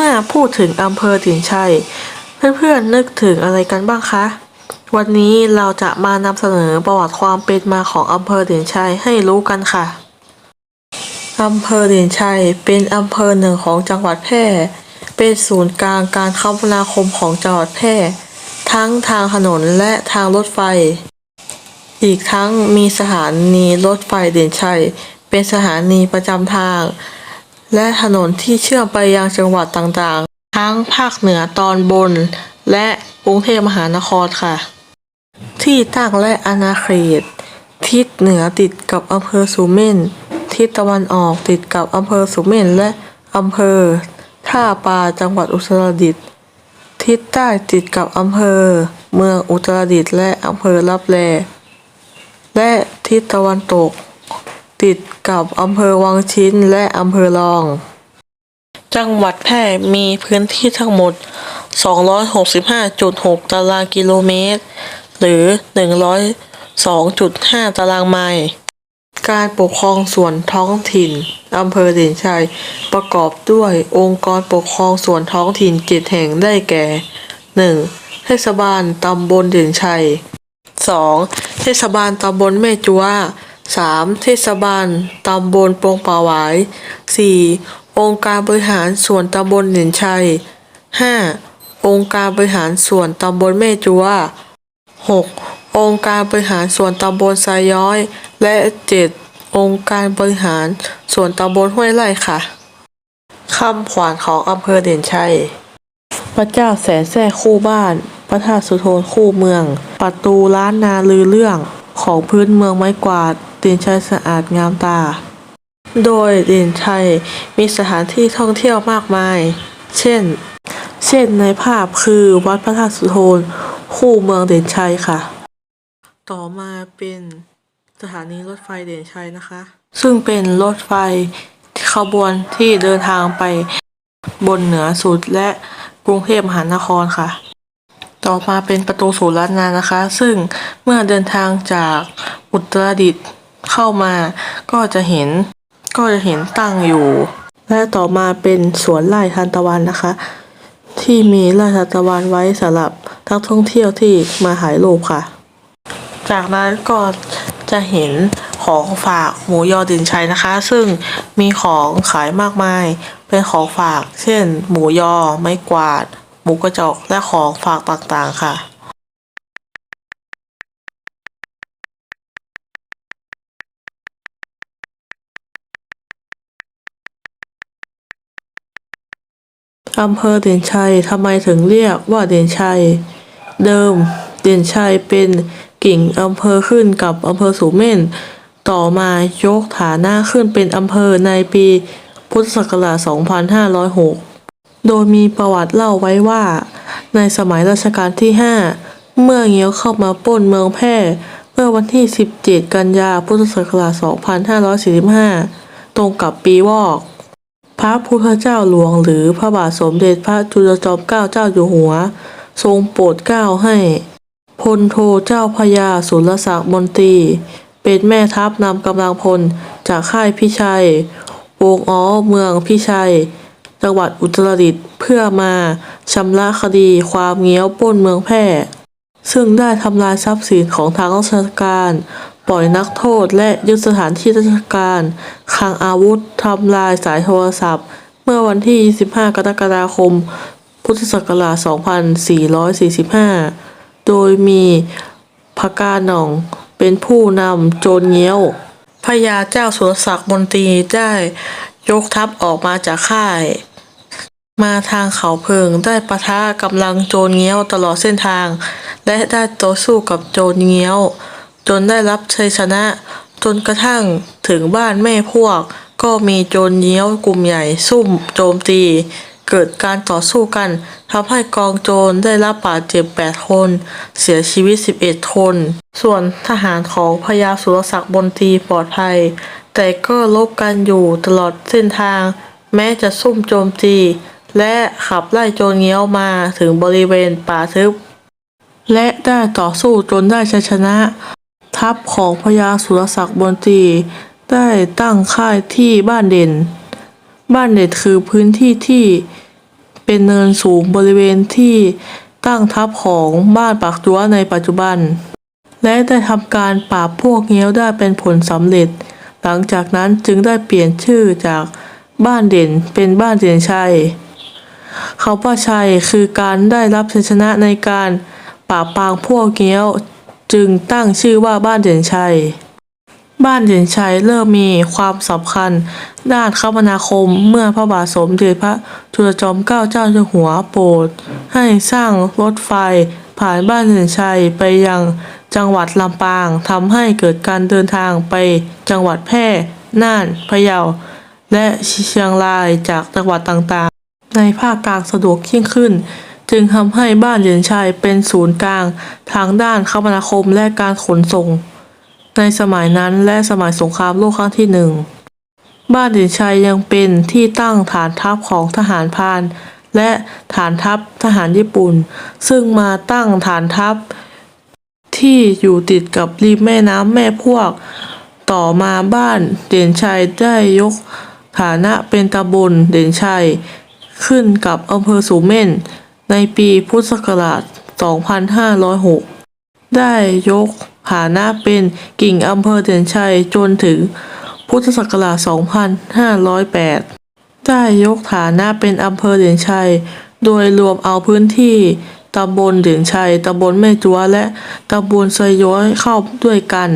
มื่อพูดถึงอำเภอถิ่นชัย เพื่อนๆนึกถึงอะไรกันบ้างคะ วันนี้เราจะมานำเสนอประวัติความเป็นมาของอำเภอเด่นชัยให้รู้กันค่ะอำเภอเด่นชัยเป็นอำเภอหนึ่งของจังหวัดแพร่ เป็นศูนย์กลางการคมนาคมของจังหวัดแพร่ ทั้งทางถนนและทางรถไฟ อีกทั้งมีสถานีรถไฟเด่นชัย เป็นสถานีประจำทาง และถนนที่เชื่อมไปยังจังหวัดต่างๆ ทั้งภาคเหนือตอนบน และกรุงเทพมหานครค่ะ ที่ตั้งและอาณาเขต ทิศเหนือติดกับอำเภอสุเม่น ทิศตะวันออกติดกับอำเภอสุเม่นและอำเภอท่าปาจังหวัดอุตรดิตถ์ทิศใต้ติดกับอำเภอ เมืองอุตรดิตถ์และอำเภอลับแลและทิศตะวันตก ติดกับอำเภอวังชิ้นและอำเภอรอง จังหวัดแพร่มีพื้นที่ทั้งหมด 265.6 ตารางกิโลเมตร หรือ 102.5 ตารางไมล์การปกครองส่วนท้องถิ่น อำเภอเด่นชัย ประกอบด้วยองค์กรปกครองส่วนท้องถิ่นเจ็ดแห่งได้แก่ 1. เทศบาลตำบลเด่นชัย 2. เทศบาลตำบลแม่จัว 3. เทศบาลตำบลโปงป่าหวาย 4. องค์การบริหารส่วนตำบลเด่นชัย 5. องค์การบริหารส่วนตำบลแม่จัว 6. องค์การบริหารส่วนตำบลทรายย้อย และ 7. องค์การบริหารส่วนตำบลห้วยไร่ค่ะคำขวัญของอำเภอเด่นชัย พระเจ้าแสนแท้คู่บ้าน พระธาตุสุโธนคู่เมือง ประตูล้านนาลือเรื่องของพื้นเมืองไม้กวาด เด่นชัยสะอาดงามตา โดยเด่นชัยมีสถานที่ท่องเที่ยวมากมาย เช่น เช่นในภาพคือวัดพระธาตุสุโธนคู่เมืองเด่นชัยค่ะ ต่อมาเป็นสถานีรถไฟเด่นชัยนะคะ ซึ่งเป็นรถไฟขบวนที่เดินทางไปบนเหนือสุดและกรุงเทพมหานครค่ะ ต่อมาเป็นประตูสู่ล้านนานะคะ ซึ่งเมื่อเดินทางจากอุตรดิตถ์ เข้ามาก็จะเห็นก็จะเห็นตั้งอยู่ และต่อมาเป็นสวนไร่ทานตะวันนะคะ ที่มีไร่ทานตะวันไว้สำหรับนักท่องเที่ยวที่มาถ่ายรูปค่ะ จากนั้นก็จะเห็นของฝากหมูยอดินชัยนะคะ ซึ่งมีของขายมากมาย เป็นของฝาก เช่น หมูยอ ไม้กวาด หมูกระจกและของฝากต่างๆค่ะ อำเภอเด่นชัยทำไมถึงเรียกว่าเด่นชัย เดิม เด่นชัยเป็นกิ่งอำเภอขึ้นกับอำเภอสูเม่น ต่อมายกฐานะขึ้นเป็นอำเภอในปีพุทธศักราช 2506 โดยมีประวัติเล่าไว้ว่า ในสมัยรัชกาลที่ 5 เมื่อเงี้ยวเข้ามาป้นเมืองแพร่เมื่อวันที่ 17 กันยาพุทธศักราช 2545 ตรงกับปีวอก พระพุทธเจ้าหลวงหรือพระบาทสมเด็จพระจุลจอมเกล้าเจ้าอยู่หัว ทรงโปรดเกล้าให้พลโทเจ้าพระยาสุรศักดิ์มนตรี เป็นแม่ทัพนำกำลังพลจากค่ายพิชัยวงอ้อเมืองพิชัย จังหวัดอุตรดิตถ์เพื่อมาชำระคดีความเงี้ยวป้นเมืองแพร่ซึ่งได้ทำลายทรัพย์สินของทางราชการ ปล่อยนักโทษและยึดสถานที่ราชการคลังอาวุธทำลายสายโทรศัพท์ เมื่อวันที่ 25 กรกฎาคม พุทธศักราช 2445 โดยมีพกาหน่องเป็นผู้นำโจรเงี้ยวพญาเจ้าสุรศักดิ์มนตรีได้ยกทัพออกมาจากค่าย มาทางเขาเพิงได้ปะทะกำลังโจรเงี้ยวตลอดเส้นทาง และได้ต่อสู้กับโจรเงี้ยว จนได้รับชัยชนะ จนกระทั่งถึงบ้านแม่พวก ก็มีโจรเงี้ยวกลุ่มใหญ่ซุ่มโจมตี เกิดการต่อสู้กันทำให้กองโจรได้รับบาดเจ็บ 8 คน เสียชีวิต 11 คน ส่วนทหารของพญาสุรศักดิ์บนตีปลอดภัย แต่ก็ลบกันอยู่ตลอดเส้นทาง แม้จะซุ่มโจมตี และขับไล่โจรเงี้ยวมาถึงบริเวณป่าทึบและได้ต่อสู้จนได้ชัยชนะ ทัพของพญาสุรศักดิ์บนตรีได้ตั้งค่ายที่บ้านเด่น บ้านเด่นคือพื้นที่ที่เป็นเนินสูงบริเวณที่ตั้งทัพของบ้านปากจัวในปัจจุบัน และได้ทำการปราบพวกเงี้ยวได้เป็นผลสำเร็จ หลังจากนั้นจึงได้เปลี่ยนชื่อจากบ้านเด่นเป็นบ้านเด่นชัยเขาว่าชัยคือการได้รับชัยชนะในการปราบปรามพวกเงี้ยว จึงตั้งชื่อว่าบ้านเด่นชัย บ้านเด่นชัยเริ่มมีความสำคัญ ด้านคมนาคมเมื่อพระบาทสมเด็จพระจุลจอมเกล้าเจ้าอยู่หัวโปรดให้สร้างรถไฟผ่านบ้านเด่นชัยไปยังจังหวัดลำปางทำให้เกิดการเดินทางไปจังหวัดแพร่น่านพะเยา และเชียงรายจากจังหวัดต่างๆ ในภาคกลางสะดวกยิ่งขึ้น จึงทำให้บ้านเด่นชัยเป็นศูนย์กลาง ทางด้านคมนาคมและการขนส่ง ในสมัยนั้นและสมัยสงครามโลกครั้งที่หนึ่งบ้านเด่นชัยยังเป็นที่ตั้งฐานทัพของทหารพาน และฐานทัพทหารญี่ปุ่น ซึ่งมาตั้งฐานทัพ ที่อยู่ติดกับริมแม่น้ำแม่พวก ต่อมาบ้านเด่นชัยได้ยกฐานะเป็นตำบลเด่นชัย ขึ้นกับอำเภอสูเม่น ในปีพุทธศักราช 2506 ได้ยกฐานะเป็นกิ่งอำเภอเด่นชัยจนถึงพุทธศักราช 2508 ได้ยกฐานะเป็นอำเภอเด่นชัย โดยรวมเอาพื้นที่ตำบลเด่นชัย ตำบลแม่จัวและตำบลไซย้อยเข้าด้วยกัน